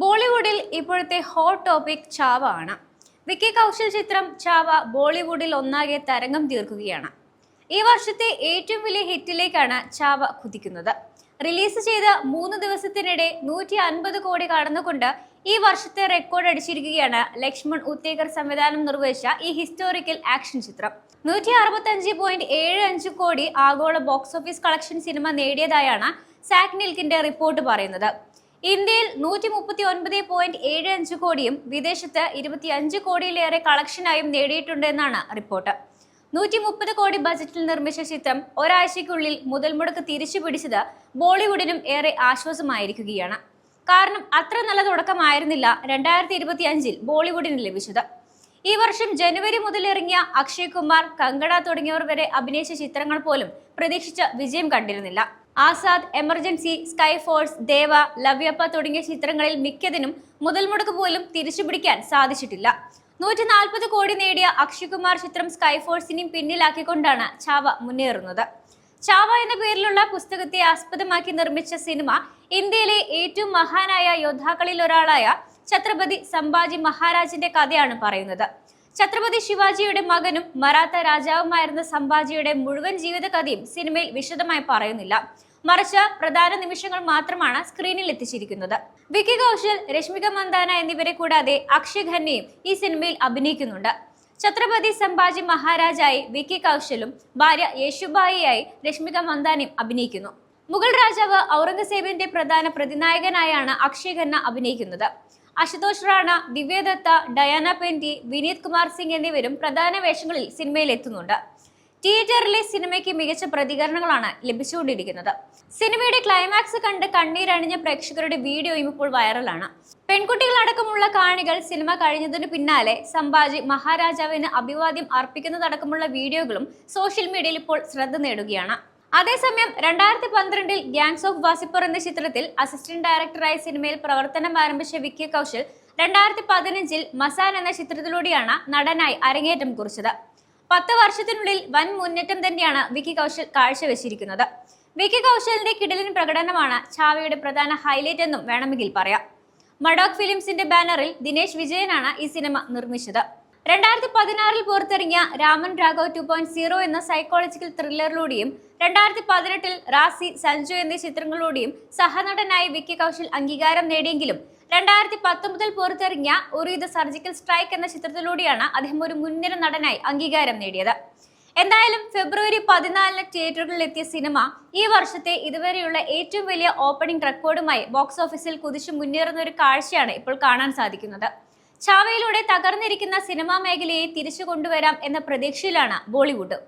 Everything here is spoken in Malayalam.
ബോളിവുഡിൽ ഇപ്പോഴത്തെ ഹോട്ട് ടോപ്പിക് ചാവ ആണ് വിക്കി കൗശൽ ചിത്രം ചാവ ബോളിവുഡിൽ ഒന്നാകെ തരംഗം തീർക്കുകയാണ്. ഈ വർഷത്തെ ഏറ്റവും വലിയ ഹിറ്റിലേക്കാണ് ചാവ കുതിക്കുന്നത്. റിലീസ് ചെയ്ത മൂന്ന് ദിവസത്തിനിടെ നൂറ്റി അൻപത് കോടി കടന്നുകൊണ്ട് ഈ വർഷത്തെ റെക്കോർഡ് അടിച്ചിരിക്കുകയാണ് ലക്ഷ്മൺ ഉത്തേക്കർ സംവിധാനം നിർവഹിച്ച ഈ ഹിസ്റ്റോറിക്കൽ ആക്ഷൻ ചിത്രം. നൂറ്റി അറുപത്തഞ്ച് പോയിന്റ് ഏഴ് അഞ്ച് കോടി ആഗോള ബോക്സ് ഓഫീസ് കളക്ഷൻ സിനിമ നേടിയതായാണ് സാക് നിൽക്കിന്റെ റിപ്പോർട്ട് പറയുന്നത്. ഇന്ത്യയിൽ നൂറ്റി മുപ്പത്തി ഒൻപത് പോയിന്റ് ഏഴ് അഞ്ച് കോടിയും വിദേശത്ത് ഇരുപത്തി അഞ്ച് കോടിയിലേറെ കളക്ഷനായും നേടിയിട്ടുണ്ട് എന്നാണ് റിപ്പോർട്ട്. നൂറ്റി മുപ്പത് കോടി ബജറ്റിൽ നിർമ്മിച്ച ചിത്രം ഒരാഴ്ചയ്ക്കുള്ളിൽ മുതൽ മുടക്ക് തിരിച്ചു പിടിച്ചത് ബോളിവുഡിനും ഏറെ ആശ്വാസമായിരിക്കുകയാണ്. കാരണം അത്ര നല്ല തുടക്കമായിരുന്നില്ല രണ്ടായിരത്തി ഇരുപത്തി അഞ്ചിൽ ബോളിവുഡിന് ലഭിച്ചത്. ഈ വർഷം ജനുവരി മുതൽ ഇറങ്ങിയ അക്ഷയ് കുമാർ കങ്കണ തുടങ്ങിയവർ വരെ അഭിനയിച്ച ചിത്രങ്ങൾ പോലും പ്രതീക്ഷിച്ച വിജയം കണ്ടിരുന്നില്ല. ആസാദ് എമർജൻസി സ്കൈഫോഴ്സ് ദേവ ലവ്യപ്പ തുടങ്ങിയ ചിത്രങ്ങളിൽ മിക്കതിനും മുതൽ മുടക്ക് പോലും തിരിച്ചുപിടിക്കാൻ സാധിച്ചിട്ടില്ല. നൂറ്റി നാൽപ്പത് കോടി നേടിയ അക്ഷയ്കുമാർ ചിത്രം സ്കൈ ഫോഴ്സിനെയും പിന്നിലാക്കിക്കൊണ്ടാണ് ചാവ മുന്നേറുന്നത്. ചാവ എന്ന പേരിലുള്ള പുസ്തകത്തെ ആസ്പദമാക്കി നിർമ്മിച്ച സിനിമ ഇന്ത്യയിലെ ഏറ്റവും മഹാനായ യോദ്ധാക്കളിൽ ഒരാളായ ഛത്രപതി സംഭാജി മഹാരാജിന്റെ കഥയാണ് പറയുന്നത്. ഛത്രപതി ശിവാജിയുടെ മകനും മറാത്ത രാജാവുമായിരുന്ന സംഭാജിയുടെ മുഴുവൻ ജീവിതകഥയും സിനിമയിൽ വിശദമായി പറയുന്നില്ല. മറിച്ച് പ്രധാന നിമിഷങ്ങൾ മാത്രമാണ് സ്ക്രീനിൽ എത്തിച്ചിരിക്കുന്നത്. വിക്കി കൗശൽ രശ്മിക മന്ദാന എന്നിവരെ കൂടാതെ അക്ഷയ് ഖന്നയും ഈ സിനിമയിൽ അഭിനയിക്കുന്നുണ്ട്. ഛത്രപതി സംഭാജി മഹാരാജായി വിക്കി കൗശലും ഭാര്യ യേശുബായിയായി രശ്മിക മന്ദാനയും അഭിനയിക്കുന്നു. മുഗൾ രാജാവ് ഔറംഗസേബിന്റെ പ്രധാന പ്രതിനായകനായാണ് അക്ഷയ് ഖന്ന അഭിനയിക്കുന്നത്. അശുതോഷ് റാണ ദിവ്യദത്ത ഡയാന പെന്റി വിനീത് കുമാർ സിംഗ് എന്നിവരും പ്രധാന വേഷങ്ങളിൽ സിനിമയിൽ എത്തുന്നുണ്ട് തിയേറ്ററിലെ സിനിമയ്ക്ക് മികച്ച പ്രതികരണങ്ങളാണ് ലഭിച്ചുകൊണ്ടിരിക്കുന്നത്. സിനിമയുടെ ക്ലൈമാക്സ് കണ്ട് കണ്ണീരണിഞ്ഞ പ്രേക്ഷകരുടെ വീഡിയോയും ഇപ്പോൾ വൈറലാണ്. പെൺകുട്ടികളടക്കമുള്ള കാണികൾ സിനിമ കഴിഞ്ഞതിനു പിന്നാലെ സംഭാജി മഹാരാജാവിന് അഭിവാദ്യം അർപ്പിക്കുന്നതടക്കമുള്ള വീഡിയോകളും സോഷ്യൽ മീഡിയയിൽ ഇപ്പോൾ ശ്രദ്ധ നേടുകയാണ്. അതേസമയം രണ്ടായിരത്തി പന്ത്രണ്ടിൽ ഗ്യാങ്സ് ഓഫ് വാസിപ്പർ എന്ന ചിത്രത്തിൽ അസിസ്റ്റന്റ് ഡയറക്ടറായി സിനിമയിൽ പ്രവർത്തനം ആരംഭിച്ച വിക്കി കൗശൽ രണ്ടായിരത്തി പതിനഞ്ചിൽ മസാൻ എന്ന ചിത്രത്തിലൂടെയാണ് നടനായി അരങ്ങേറ്റം കുറിച്ചത്. പത്ത് വർഷത്തിനുള്ളിൽ വൻ മുന്നേറ്റം തന്നെയാണ് വിക്കി കൗശൽ കാഴ്ചവെച്ചിരിക്കുന്നത്. വിക്കി കൗശലിന്റെ കിടലിൻ പ്രകടനമാണ് ചാവയുടെ പ്രധാന ഹൈലൈറ്റ് എന്നും വേണമെങ്കിൽ പറയാം. മഡോക് ഫിലിംസിന്റെ ബാനറിൽ ദിനേശ് വിജയനാണ് ഈ സിനിമ നിർമ്മിച്ചത്. രണ്ടായിരത്തി പതിനാറിൽ പുറത്തിറങ്ങിയ Raman Raghav two point zero എന്ന സൈക്കോളജിക്കൽ ത്രില്ലറിലൂടെയും രണ്ടായിരത്തി പതിനെട്ടിൽ റാസി സഞ്ജു എന്നീ ചിത്രങ്ങളിലൂടെയും സഹനടനായി വിക്കി കൗശൽ അംഗീകാരം നേടിയെങ്കിലും രണ്ടായിരത്തി പത്തൊമ്പതിൽ പുറത്തിറങ്ങിയ ഒരു ദ സർജിക്കൽ സ്ട്രൈക്ക് എന്ന ചിത്രത്തിലൂടെയാണ് അദ്ദേഹം ഒരു മുൻനിര നടനായി അംഗീകാരം നേടിയത്. എന്തായാലും ഫെബ്രുവരി പതിനാലിന് തിയേറ്ററുകളിൽ എത്തിയ സിനിമ ഈ വർഷത്തെ ഇതുവരെയുള്ള ഏറ്റവും വലിയ ഓപ്പണിംഗ് റെക്കോർഡുമായി ബോക്സ് ഓഫീസിൽ കുതിച്ചു മുന്നേറുന്ന ഒരു കാഴ്ചയാണ് ഇപ്പോൾ കാണാൻ സാധിക്കുന്നത്. ചാവയിലൂടെ തകർന്നിരിക്കുന്ന സിനിമാ മേഖലയെ തിരിച്ചു കൊണ്ടുവരാം എന്ന പ്രതീക്ഷയിലാണ് ബോളിവുഡ്.